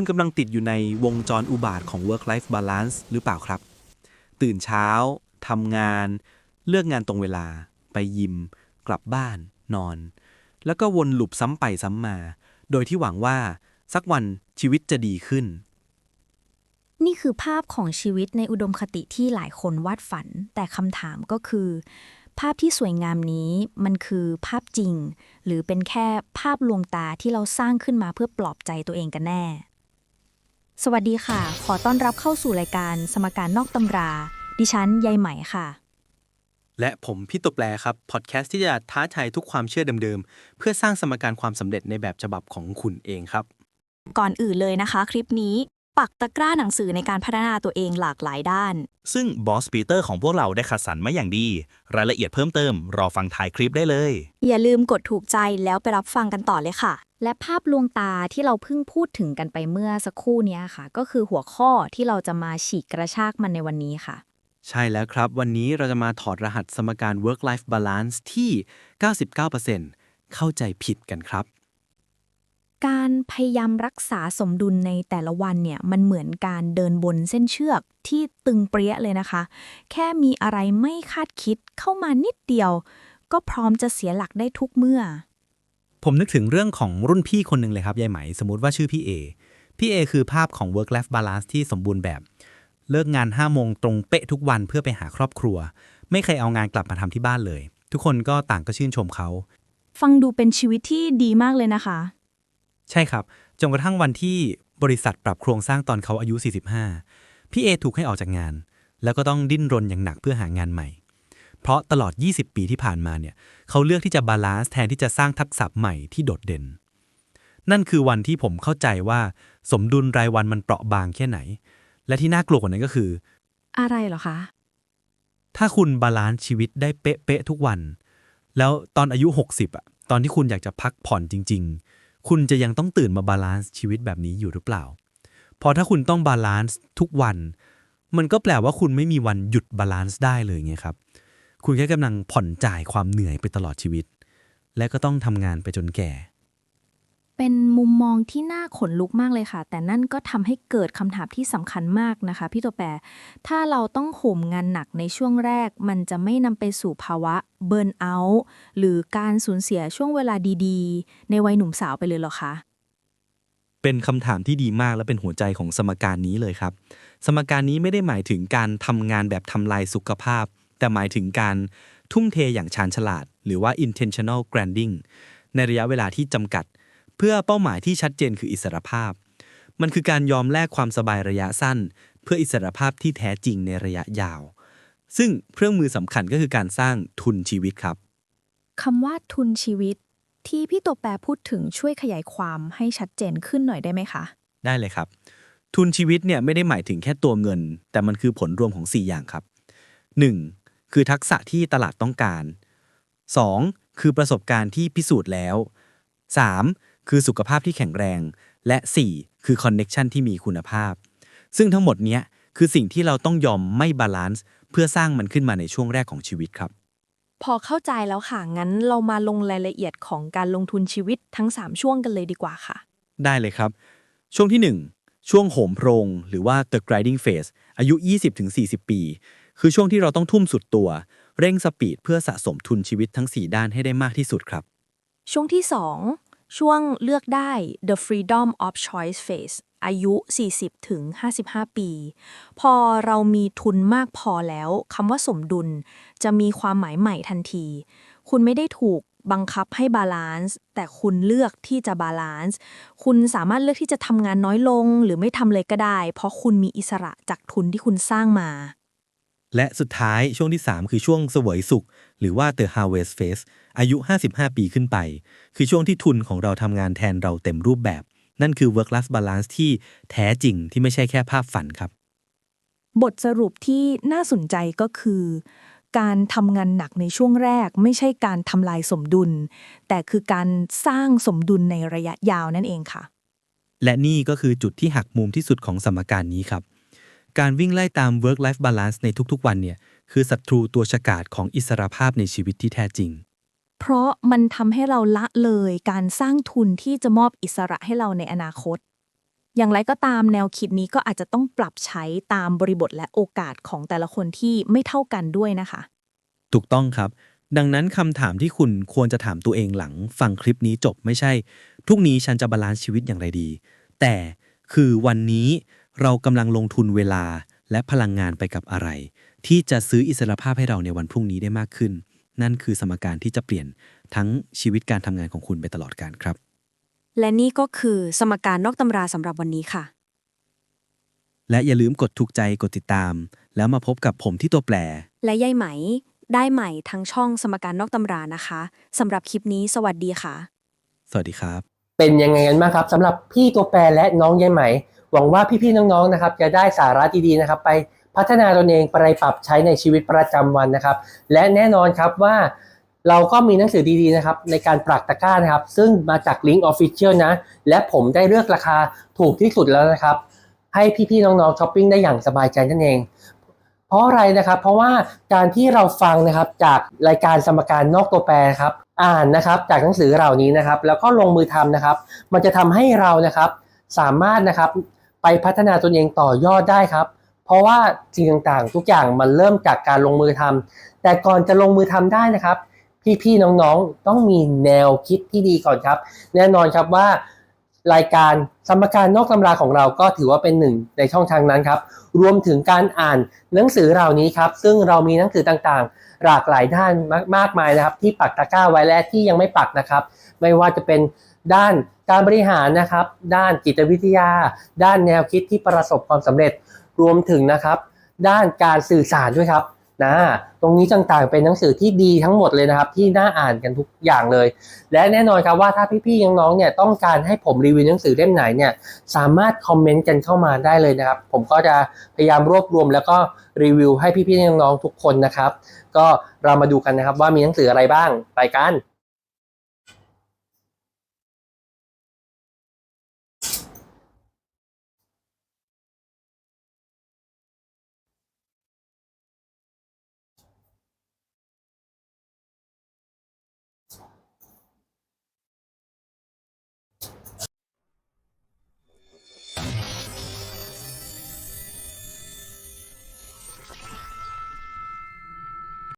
คุณกำลังติดอยู่ในวงจรอุบาทของ work life balance หรือเปล่าครับ ตื่นเช้าทำงาน เลือกงานตรงเวลา ไปยิม กลับบ้าน นอน แล้วก็วนลูปซ้ำไปซ้ำมา โดยที่หวังว่าสักวันชีวิตจะดีขึ้น นี่คือภาพของชีวิตในอุดมคติที่หลายคนวาดฝัน แต่คำถามก็คือ ภาพที่สวยงามนี้มันคือภาพจริง หรือเป็นแค่ภาพลวงตาที่เราสร้างขึ้นมาเพื่อปลอบใจตัวเองกันแน่ สวัสดีค่ะ ขอต้อนรับเข้าสู่รายการสมการนอกตำรา ดิฉันยายไหมค่ะ และผมพี่ตัวแปรครับ พอดแคสต์ที่จะท้าทายทุกความเชื่อเดิมๆ เพื่อสร้างสมการความสำเร็จในแบบฉบับของคุณเองครับ ก่อนอื่นเลยนะคะ คลิปนี้ปักตะกร้าหนังสือในการพัฒนาตัวเองหลากหลายด้าน ซึ่งบอสปีเตอร์ของพวกเราได้คัดสรรมาอย่างดี รายละเอียดเพิ่มเติม รอฟังท้ายคลิปได้เลย อย่าลืมกดถูกใจแล้วไปรับฟังกันต่อเลยค่ะ และภาพลวงตาที่เราเพิ่งพูดถึงกันไปเมื่อสักครู่เนี้ยค่ะ ก็คือหัวข้อที่เราจะมาฉีกกระชากมันในวันนี้ค่ะ ใช่แล้วครับ วันนี้เราจะมาถอดรหัสสมการ work life balance ที่ 99%เข้าใจผิดกันครับ การพยายามรักษาสมดุลในแต่ละวันเนี่ย มันเหมือนการเดินบนเส้นเชือกที่ตึงเปรี้ยเลยนะคะ แค่มีอะไรไม่คาดคิดเข้ามานิดเดียว ก็พร้อมจะเสียหลักได้ทุกเมื่อ ผมนึกถึงเรื่องของรุ่นพี่คนหนึ่งเลยครับยายไหม สมมติว่าชื่อพี่เอพี่เอคือภาพของ work life balance ที่สมบูรณ์แบบ เลิกงาน5โมงตรงเป๊ะทุกวันเพื่อไปหาครอบครัว ไม่เคยเอางานกลับมาทำที่บ้านเลย ทุกคนก็ต่างก็ชื่นชมเขา ฟังดูเป็นชีวิตที่ดีมากเลยนะคะ ใช่ครับจนกระทั่งวันที่บริษัทปรับโครงสร้างตอนเขาอายุ 45 พี่เอถูกให้ออกจากงาน แล้วก็ต้องดิ้นรนอย่างหนักเพื่อหางานใหม่ เพราะตลอด 20 ปีที่ผ่านมาเนี่ยเขาเลือกที่จะบาลานซ์แทนที่จะสร้างทักษะใหม่ที่โดดเด่น นั่นคือวันที่ผมเข้าใจว่าสมดุลรายวันมันเปราะบางแค่ไหน และที่น่ากลัวกว่านั้นก็คือ อะไรเหรอคะ ถ้าคุณบาลานซ์ชีวิตได้เป๊ะๆทุกวัน แล้วตอนอายุ 60อะตอนที่คุณอยากจะพักผ่อนจริง ๆ คุณจะยังต้องตื่นมาบาลานซ์ชีวิตแบบนี้อยู่หรือเปล่า พอถ้าคุณต้องบาลานซ์ทุกวัน มันก็แปลว่าคุณไม่มีวันหยุดบาลานซ์ได้เลยไงครับ คุณแค่กำลังผ่อนจ่ายความเหนื่อยไปตลอดชีวิต และก็ต้องทำงานไปจนแก่ เป็นมุมมองที่น่าขนลุกมากเลยค่ะ แต่นั่นก็ทำให้เกิดคำถามที่สำคัญมากนะคะ พี่ตัวแปร ถ้าเราต้องโหมงานหนักในช่วงแรก มันจะไม่นำไปสู่ภาวะเบิร์นเอาท์หรือการสูญเสียช่วงเวลาดีๆ ในวัยหนุ่มสาวไปเลยเหรอคะเป็นคำถามที่ดีมากและเป็นหัวใจของสมการนี้เลยครับ สมการนี้ไม่ได้หมายถึงการทำงานแบบทำลายสุขภาพ แต่หมายถึงการทุ่มเทอย่างชาญฉลาด หรือว่า intentional grinding ในระยะเวลาที่จำกัด เพื่อเป้าหมายที่ชัดเจนคืออิสรภาพ มันคือการยอมแลกความสบายระยะสั้น เพื่ออิสรภาพที่แท้จริงในระยะยาว ซึ่งเครื่องมือสำคัญก็คือการสร้างทุนชีวิตครับคำว่าทุนชีวิต ที่พี่ตัวแปรพูดถึงช่วยขยายความให้ชัดเจนขึ้นหน่อยได้ไหมคะ ได้เลยครับ ทุนชีวิตเนี่ยไม่ได้หมายถึงแค่ตัวเงิน แต่มันคือผลรวมของ 4 อย่างครับ 1. คือทักษะที่ตลาดต้องการ 2. คือประสบการณ์ที่พิสูจน์แล้ว 3. คือสุขภาพที่แข็งแรง และ 4. คือคอนเน็ชันที่มีคุณภาพ ซึ่งทั้งหมดเนี้ยคือสิ่งที่เราต้องยอมไม่บาลานซ์เพื่อสร้างมันขึ้นมาในช่วงแรกของชีวิตครับ พอเข้าใจแล้วค่ะ งั้นเรามาลงรายละเอียดของการลงทุนชีวิตทั้ง 3 ช่วงกันเลยดีกว่าค่ะ ได้เลยครับ ช่วงที่ 1 ช่วงโหมโพรง หรือว่า the grinding phase อายุ 20-40 ปี คือช่วงที่เราต้องทุ่มสุดตัว เร่งสปีดเพื่อสะสมทุนชีวิตทั้ง 4 ด้านให้ได้มากที่สุดครับ ช่วงที่ 2 ช่วงเลือกได้ the freedom of choice phase อายุ 40 ถึง 55 ปี พอเรามีทุนมากพอแล้วคำว่าสมดุล จะมีความหมายใหม่ทันที คุณไม่ได้ถูกบังคับให้บาลานซ์แต่คุณเลือกที่จะบาลานซ์คุณสามารถเลือกที่จะทำงานน้อยลง หรือไม่ทำเลยก็ได้ เพราะคุณมีอิสระจากทุนที่คุณสร้างมา และสุดท้ายช่วงที่ 3 คือช่วงเสวยสุข หรือว่า the harvest phase อายุ 55 ปีขึ้นไป คือช่วงที่ทุนของเราทำงานแทนเราเต็มรูปแบบ นั่นคือ work life balance ที่แท้จริงที่ไม่ใช่แค่ภาพฝันครับ บทสรุปที่น่าสนใจก็คือ การทำงานหนักในช่วงแรก ไม่ใช่การทำลายสมดุล แต่คือการสร้างสมดุลในระยะยาวนั่นเองค่ะ และนี่ก็คือจุดที่หักมุมที่สุดของสมการนี้ครับ การวิ่งไล่ตาม work life balance ในทุกๆ วันเนี่ยคือศัตรูตัวฉกาจของอิสรภาพในชีวิตที่แท้จริง เพราะมันทำให้เราละเลยการสร้างทุนที่จะมอบอิสระให้เราในอนาคต อย่างไรก็ตามแนวคิดนี้ก็อาจจะต้องปรับใช้ตามบริบทและโอกาสของแต่ละคนที่ไม่เท่ากันด้วยนะคะ ถูกต้องครับ ดังนั้นคำถามที่คุณควรจะถามตัวเองหลัง ฟังคลิปนี้จบไม่ใช่พรุ่งนี้ฉันจะบาลานซ์ชีวิตอย่างไรดี แต่คือวันนี้ เรากำลังลงทุนเวลาและพลังงานไปกับอะไร ที่จะซื้ออิสรภาพให้เราในวันพรุ่งนี้ได้มากขึ้น นั่นคือสมการที่จะเปลี่ยนทั้งชีวิตการทำงานของคุณไปตลอดกาลครับ และนี่ก็คือสมการนอกตำราสำหรับวันนี้ค่ะ และอย่าลืมกดถูกใจกดติดตาม แล้วมาพบกับผมที่ตัวแปร และยายไหม ได้ใหม่ทั้งช่องสมการนอกตำรานะคะสำหรับคลิปนี้สวัสดีค่ะ สวัสดีครับ เป็นยังไงกันบ้างครับสำหรับพี่ตัวแปรและน้องยายไหม หวังว่าพี่ๆน้องๆนะครับ จะได้สาระดีๆนะครับไปพัฒนาตนเองไปปรับใช้ในชีวิตประจำวันนะครับ และแน่นอนครับว่าเราก็มีหนังสือดีๆนะครับในการปรักตะกร้านะครับ ซึ่งมาจากลิงก์ออฟฟิเชียลนะ และผมได้เลือกราคาถูกที่สุดแล้วนะครับ ให้พี่ๆน้องๆช้อปปิ้งได้อย่างสบายใจนั่นเอง เพราะอะไรนะครับ เพราะว่าการที่เราฟังนะครับจากรายการสมการนอกตัวแปรครับ อ่านนะครับจากหนังสือเหล่านี้นะครับ แล้วก็ลงมือทำนะครับ มันจะทำให้เรานะครับ สามารถนะครับไปพัฒนาตนเองต่อยอดได้ครับ เพราะว่าสิ่งต่างๆ ทุกอย่างมันเริ่มจากการลงมือทำแต่ก่อนจะลงมือทำได้นะครับ พี่ๆน้องๆต้องมีแนวคิดที่ดีก่อนครับ แน่นอนครับว่ารายการสมการนอกตำราของเราก็ถือว่าเป็นหนึ่งในช่องทางนั้นครับ รวมถึงการอ่านหนังสือเหล่านี้ครับ ซึ่งเรามีหนังสือต่างๆ หลากหลายด้านมากมากมายนะครับ ที่ปักตะกร้าไว้และที่ยังไม่ปักนะครับ ไม่ว่าจะเป็นด้านการบริหารนะครับ ด้านจิตวิทยา ด้านแนวคิดที่ประสบความสำเร็จรวมถึงนะครับ ด้านการสื่อสารด้วยครับ นะตรงนี้ต่างๆเป็นหนังสือที่ดีทั้งหมดเลยนะครับ ที่น่าอ่านกันทุกอย่างเลย และแน่นอนครับว่าถ้าพี่ๆน้องๆเนี่ยต้องการให้ผมรีวิวหนังสือเล่มไหนเนี่ยสามารถคอมเมนต์กันเข้ามาได้เลยนะครับ ผมก็จะพยายามรวบรวมแล้วก็รีวิวให้พี่ๆน้องๆทุกคนนะครับ ก็เรามาดูกันนะครับว่ามีหนังสืออะไรบ้างไปกัน